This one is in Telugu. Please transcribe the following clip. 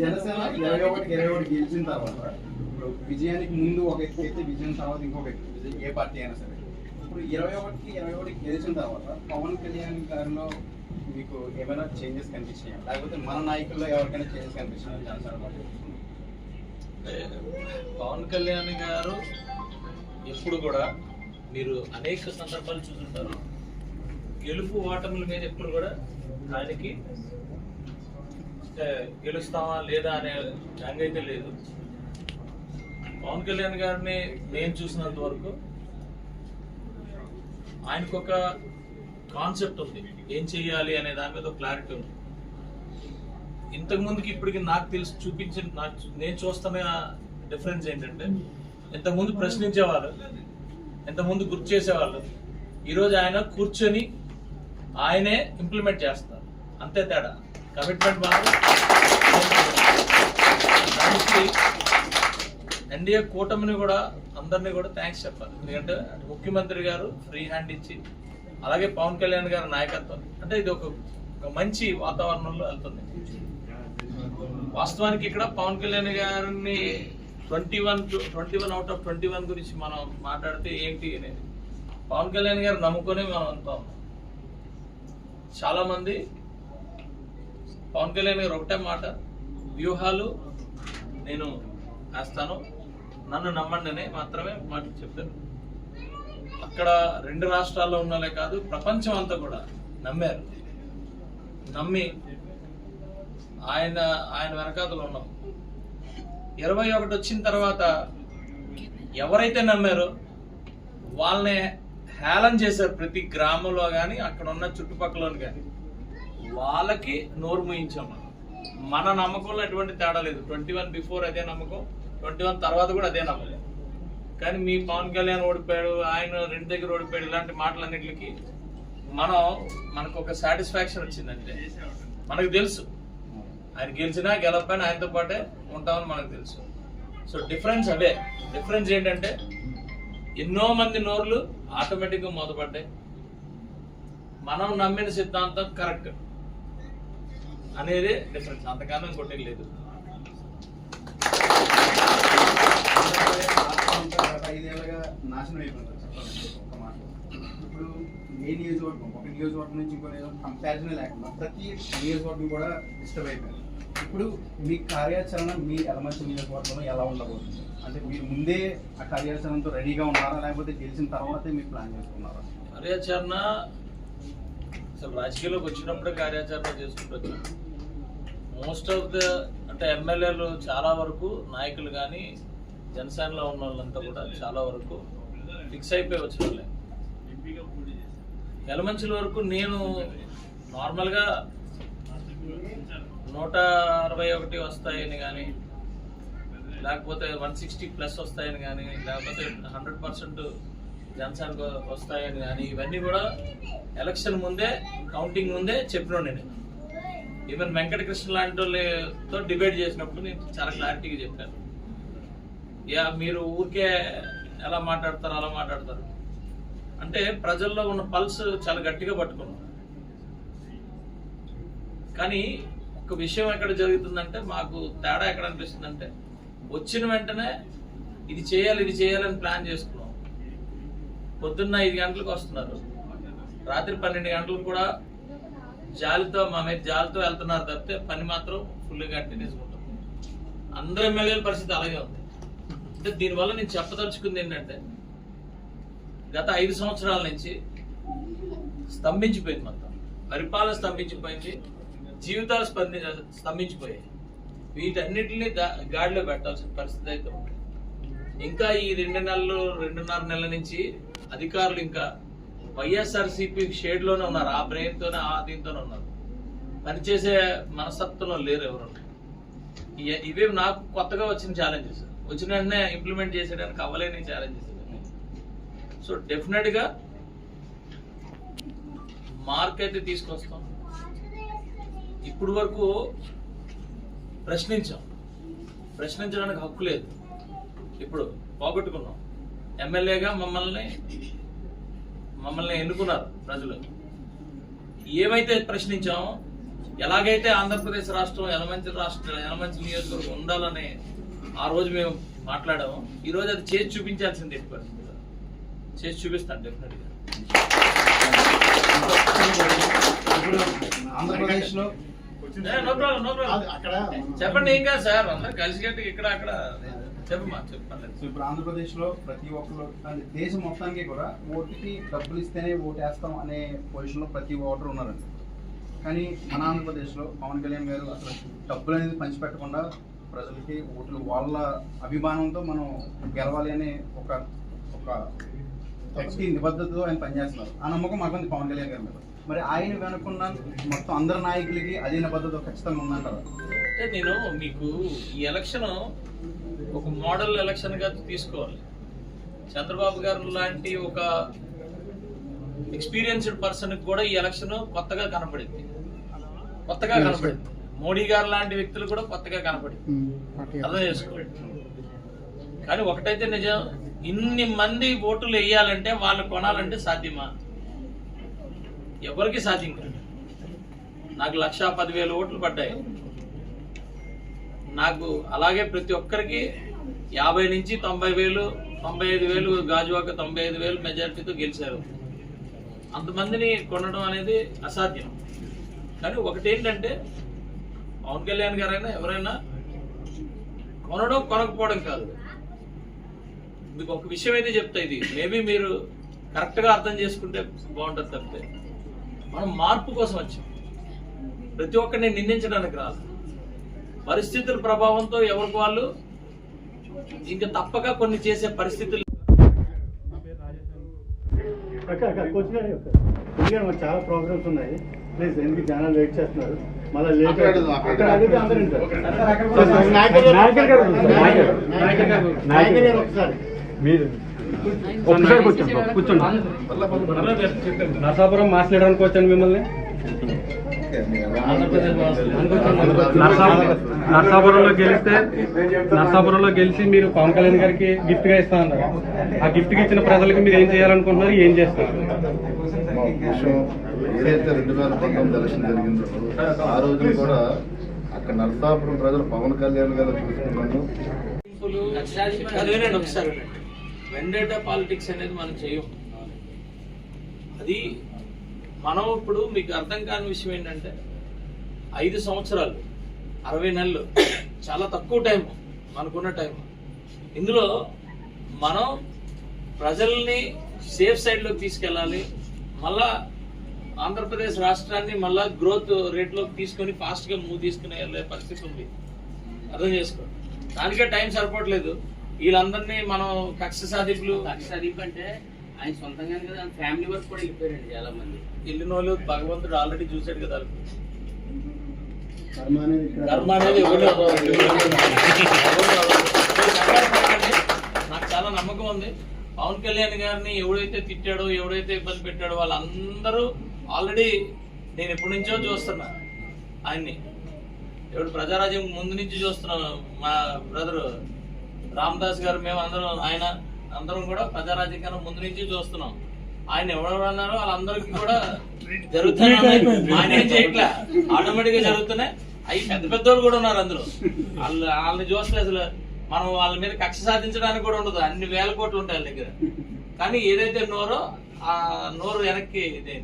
జనసేన ఇరవై ఒకటికి ఇరవై ఒకటి గెలిచిన తర్వాత ఇప్పుడు విజయానికి ముందు ఒక వ్యక్తి అయితే విజయం తర్వాత ఇంకో వ్యక్తి విజయ్ ఏ పార్టీ అయినా సరే. ఇప్పుడు ఇరవై ఒకటికి ఇరవై ఒకటికి గెలిచిన తర్వాత పవన్ కళ్యాణ్ గారిలో మీకు ఏమైనా చేంజెస్ కనిపించినాయా? లేకపోతే మన నాయకుల్లో ఎవరికైనా చేంజెస్ కనిపించినాయా జనసేన పార్టీ? పవన్ కళ్యాణ్ గారు ఎప్పుడు కూడా మీరు అనేక సందర్భాలు చూస్తుంటారు. గెలుపు ఓటముల మీద ఎప్పుడు కూడా ఆయనకి గెలుస్తామా లేదా అనే రంగ అయితే లేదు. పవన్ కళ్యాణ్ గారిని నేను చూసినంత వరకు ఆయనకు ఒక కాన్సెప్ట్ ఉంది. ఏం చెయ్యాలి అనే దాని మీద క్లారిటీ ఉంది. ఇంతకు ముందుకి ఇప్పటికి నాకు తెలిసి చూపించిన నాకు నేను చూస్తున్న డిఫరెన్స్ ఏంటంటే ఇంతకుముందు ప్రశ్నించేవాళ్ళు ఇంతకుముందు గుర్తు చేసేవాళ్ళు ఈరోజు ఆయన కూర్చొని ఆయనే ఇంప్లిమెంట్ చేస్తారు. అంతే తేడా. కమిట్మెంట్ మాత్రం దానికి ఎన్డీఏ కూటమిని కూడా అందరినీ కూడా థ్యాంక్స్ చెప్పాలి. ఎందుకంటే ముఖ్యమంత్రి గారు ఫ్రీ హ్యాండ్ ఇచ్చి అలాగే పవన్ కళ్యాణ్ గారి నాయకత్వం. అంటే ఇది ఒక ఒక మంచి వాతావరణంలో వెళ్తుంది. వాస్తవానికి ఇక్కడ పవన్ కళ్యాణ్ గారిని twenty one twenty one out of twenty one గురించి మనం మాట్లాడితే ఏంటి అనేది. పవన్ కళ్యాణ్ గారు నమ్ముకొని మనం అంతా చాలామంది చాలా మంది పవన్ కళ్యాణ్ గారు ఒకటే మాట వ్యూహాలు నేను వేస్తాను. నన్ను నమ్మండి అని మాత్రమే మాట చెప్పారు. అక్కడ రెండు రాష్ట్రాల్లో ఉన్నలే కాదు ప్రపంచం అంతా కూడా నమ్మారు. నమ్మి ఆయన ఆయన వెనకాతలు ఉన్నాం. ఇరవై ఒకటి వచ్చిన తర్వాత ఎవరైతే నమ్మారో వాళ్ళని హేళన చేశారు ప్రతి గ్రామంలో కానీ అక్కడ ఉన్న చుట్టుపక్కలను కానీ వాళ్ళకి నోరు ముయించాం మనం. మన నమ్మకంలో ఎటువంటి తేడా లేదు. ట్వంటీ వన్ బిఫోర్ అదే నమ్మకం ట్వంటీ వన్ తర్వాత కూడా అదే నమ్మకం. కానీ మీ పవన్ కళ్యాణ్ ఓడిపోయాడు ఆయన రెండు దగ్గర ఓడిపోయాడు ఇలాంటి మాటలన్నిటికి మనం మనకు ఒక సాటిస్ఫాక్షన్ వచ్చిందంటే మనకు తెలుసు. ఆయన గెలిచినా గెలవకపోయినా ఆయనతో పాటే ఉంటామని మనకు తెలుసు. సో డిఫరెన్స్ అవే. డిఫరెన్స్ ఏంటంటే ఎన్నో మంది నోర్లు ఆటోమేటిక్గా మొదపడ్డాయి మనం నమ్మిన సిద్ధాంతం కరెక్ట్. అనేది డిఫరెన్స్ అంతకన్నా ఇంకోటి లేదు. ఐదేళ్ళుగా నాశనం అయిపోయింది. ఇప్పుడు ఏ నియోజకవర్గం ఒక నియోజకవర్గం నుంచి ఇంకో నియోజకవర్గం కంపారిజన్ లేకుండా ప్రతి నియోజకవర్గం కూడా డిస్టర్బ్ అయిపోయింది. ఇప్పుడు మీ కార్యాచరణ మీ ఎలమంచి నియోజకవర్గంలో ఎలా ఉండబోతుంది? అంటే మీరు ముందే ఆ కార్యాచరణతో రెడీగా ఉన్నారా? లేకపోతే గెలిచిన తర్వాతే మీరు ప్లాన్ చేసుకున్నారా? కార్యాచరణ అసలు రాజకీయాల్లోకి వచ్చినప్పుడే కార్యాచరణ చేసుకుంటూ వచ్చాం. మోస్ట్ ఆఫ్ ద అంటే ఎమ్మెల్యేలు చాలా వరకు నాయకులు కానీ జనసేనలో ఉన్న వాళ్ళంతా కూడా చాలా వరకు ఫిక్స్ అయిపోయి వచ్చిన వాళ్ళే ఎలమంచుల వరకు నేను నార్మల్గా నూట అరవై ఒకటి వస్తాయని కానీ లేకపోతే వన్ సిక్స్టీ ప్లస్ వస్తాయని కానీ లేకపోతే హండ్రెడ్ పర్సెంట్ జనసేనకు వస్తాయని కానీ ఇవన్నీ కూడా ఎలక్షన్ ముందే కౌంటింగ్ ముందే చెప్పిన నేను. ఈవెన్ వెంకటకృష్ణ లాంటి వాళ్ళతో డిబేట్ చేసినప్పుడు నేను చాలా క్లారిటీగా చెప్పాను. యా మీరు ఊరికే ఎలా మాట్లాడతారు అలా మాట్లాడతారు. అంటే ప్రజల్లో ఉన్న పల్స్ చాలా గట్టిగా పట్టుకున్నాం. కానీ ఒక విషయం ఎక్కడ జరుగుతుందంటే మాకు తేడా ఎక్కడ అనిపిస్తుందంటే వచ్చిన వెంటనే ఇది చేయాలి ఇది చేయాలని ప్లాన్ చేసుకున్నాం. పొద్దున్న ఐదు గంటలకు వస్తున్నారు. రాత్రి పన్నెండు గంటలకు కూడా జాలితో మా మీద జాలితో వెళ్తున్నారు తప్పితే పని మాత్రం ఫుల్గా కంటిన్యూస్ ఉంటుంది అందరు ఎమ్మెల్యేల పరిస్థితి అలాగే ఉంది. అంటే దీనివల్ల నేను చెప్పదలుచుకుంది ఏంటంటే గత ఐదు సంవత్సరాల నుంచి స్తంభించిపోయింది మొత్తం. పరిపాలన స్తంభించిపోయింది జీవితాలు స్పంది స్తంభించిపోయాయి. వీటన్నిటిని గాడిలో పెట్టాల్సిన పరిస్థితి అయితే ఉంది. ఇంకా ఈ రెండు నెలలు రెండున్నర నెలల నుంచి అధికారులు ఇంకా వైఎస్ఆర్సీపీ షేడ్లోనే ఉన్నారు. ఆ బ్రెయిన్ తోనే ఆ దీంతోనే ఉన్నారు. పనిచేసే మనస్తత్వంలో లేరు ఎవరు. ఇ- ఇవే నాకు కొత్తగా వచ్చిన ఛాలెంజెస్ వచ్చిన వెంటనే ఇంప్లిమెంట్ చేసేయడానికి అవ్వలేని ఛాలెంజెస్ సో డెఫినెట్గా మార్క్ అయితే తీసుకొస్తాం. ఇప్పుడు వరకు ప్రశ్నించాం. ప్రశ్నించడానికి హక్కు లేదు. ఇప్పుడు పోగొట్టుకున్నాం. ఎమ్మెల్యేగా మమ్మల్ని మమ్మల్ని ఎన్నుకున్నారు ప్రజలు. ఏమైతే ప్రశ్నించామో ఎలాగైతే ఆంధ్రప్రదేశ్ రాష్ట్రం యలమంచి రాష్ట్రం యలమంచి నియోజకవర్గం ఉండాలని ఆ రోజు మేము మాట్లాడాము. ఈ రోజు అది చేసి చూపించాల్సింది పరిస్థితిలో చేసి చూపిస్తాను డెఫినెట్గా చెప్పండి ఏం కాదు సార్ అందరు కలిసికట్టి ఇక్కడ అక్కడ. ఇప్పుడు ఆంధ్రప్రదేశ్లో ప్రతి ఒక్కరు అంటే దేశం మొత్తానికి కూడా ఓటుకి డబ్బులు ఇస్తేనే ఓటు వేస్తాం అనే పొజిషన్లో ప్రతి ఓటర్ ఉన్నారండి. కానీ మన ఆంధ్రప్రదేశ్లో పవన్ కళ్యాణ్ గారు అసలు డబ్బులు అనేది పంచిపెట్టకుండా ప్రజలకి ఓట్లు వాళ్ళ అభిమానంతో మనం గెలవాలి అనే ఒక ఒక వ్యక్తి నిబద్ధతతో ఆయన పనిచేస్తున్నారు. ఆ నమ్మకం మాకుంది పవన్ కళ్యాణ్ గారి మీద. మరి ఆయన వెనుకున్న మొత్తం అందరి నాయకులకి అదే నిబద్ధత ఖచ్చితంగా ఉందంటారా? అంటే నేను మీకు ఈ ఎలక్షన్ ఒక మోడల్ ఎలక్షన్గా తీసుకోవాలి. చంద్రబాబు గారు లాంటి ఒక ఎక్స్పీరియన్స్డ్ పర్సన్ కూడా ఈ ఎలక్షన్ కొత్తగా కనపడింది. కొత్తగా కనపడింది. మోడీ గారు లాంటి వ్యక్తులు కూడా కొత్తగా కనపడింది. అర్థం చేసుకోండి. కానీ ఒకటైతే నిజం ఇన్ని మంది ఓటులు వేయాలంటే వాళ్ళు కొనాలంటే సాధ్యమా? ఎవరికి సాధ్యం కాదు. నాకు లక్ష పదివేల ఓట్లు పడ్డాయి. నాకు అలాగే ప్రతి ఒక్కరికి యాభై నుంచి తొంభై వేలు తొంభై ఐదు వేలు గాజువాక తొంభై ఐదు వేలు మెజారిటీతో గెలిచారు. అంతమందిని కొనడం అనేది అసాధ్యం. కానీ ఒకటి ఏంటంటే పవన్ కళ్యాణ్ గారైనా ఎవరైనా కొనడం కొనకపోవడం కాదు. మీకు ఒక విషయం అయితే చెప్తా ఇది. మేబీ మీరు కరెక్ట్గా అర్థం చేసుకుంటే బాగుంటుంది తప్పితే. మనం మార్పు కోసం వచ్చాం. ప్రతి ఒక్కరిని నిందించడానికి రాదు పరిస్థితుల ప్రభావంతో ఎవరికి వాళ్ళు? ఇంకా తప్పక కొన్ని చేసే పరిస్థితులు చాలా ప్రోగ్రామ్స్ ఉన్నాయి. ప్లీజ్ ఎందుకు జనాలు వెయిట్ చేస్తున్నారు? మళ్ళీ లేట్ కూర్చోండి. నరసాపురం మాట్లాడడానికి వచ్చాను మిమ్మల్ని. నరసాపురంలో గెలిస్తే నరసాపురంలో గెలిచి మీరు పవన్ కళ్యాణ్ గారికి గిఫ్ట్గా ఇస్తా అన్నారు. ఆ గిఫ్ట్కి ఇచ్చిన ప్రజలకి మీరు ఏం చేయాలనుకుంటున్నారు? ఏం చేస్తారు ఏదైతే రెండు వేల పంతొమ్మిది ఎలక్షన్ జరిగిందో ఆ రోజు కూడా అక్కడ నరసాపురం ప్రజలు పవన్ కళ్యాణ్ గారు చూసుకున్నాను. వెండేటా పాలిటిక్స్ అనేది మనం చేయం. అది మనం ఇప్పుడు మీకు అర్థం కాని విషయం ఏంటంటే ఐదు సంవత్సరాలు అరవై నెలలు చాలా తక్కువ టైం మనకున్న టైం. ఇందులో మనం ప్రజల్ని సేఫ్ సైడ్లోకి తీసుకెళ్ళాలి మళ్ళా ఆంధ్రప్రదేశ్ రాష్ట్రాన్ని మళ్ళా గ్రోత్ రేట్లోకి తీసుకొని ఫాస్ట్గా మూవ్ తీసుకుని వెళ్ళే పరిస్థితి ఉంది. అర్థం చేసుకో. దానికే టైం సరిపోవట్లేదు. వీళ్ళందరినీ మనం కక్ష సాధికులు కక్ష సాధికులు అంటే ఆయన సొంతంగానే కదా ఫ్యామిలీ వర్క్ కూడా వెళ్ళిపోయారండి చాలా మంది వెళ్ళిన వాళ్ళు భగవంతుడు ఆల్రెడీ చూశాడు కదా వాళ్ళకి. కర్మ అనేది ఇక్కడ కర్మ అనేది ఎవరు నాకు చాలా నమ్మకం ఉంది. పవన్ కళ్యాణ్ గారిని ఎవడైతే తిట్టాడో ఎవడైతే ఇబ్బంది పెట్టాడో వాళ్ళందరూ ఆల్రెడీ నేను ఎప్పటి నుంచో చూస్తున్నా ఆయన్ని. ఎవడు ప్రజారాజ్యం ముందు నుంచి చూస్తున్నాను. మా బ్రదర్ రామదాస్ గారు మేము అందరం ఆయన అందరం కూడా ప్రజారాజ్యం కన్నా ముందు నుంచి చూస్తున్నాం. ఆయన ఎవరెవరు అన్నారో వాళ్ళందరికీ కూడా జరుగుతున్నాయి ఆయన ఏం చేయట్లే? ఆటోమేటిక్గా జరుగుతున్నాయి. అవి పెద్ద పెద్ద వాళ్ళు కూడా ఉన్నారు అందులో. వాళ్ళు వాళ్ళని చూస్తే అసలు మనం వాళ్ళ మీద కక్ష సాధించడానికి కూడా ఉండదు. అన్ని వేల కోట్లు ఉంటాయి వాళ్ళ దగ్గర. కానీ ఏదైతే నోరో ఆ నోరు వెనక్కి ఇదే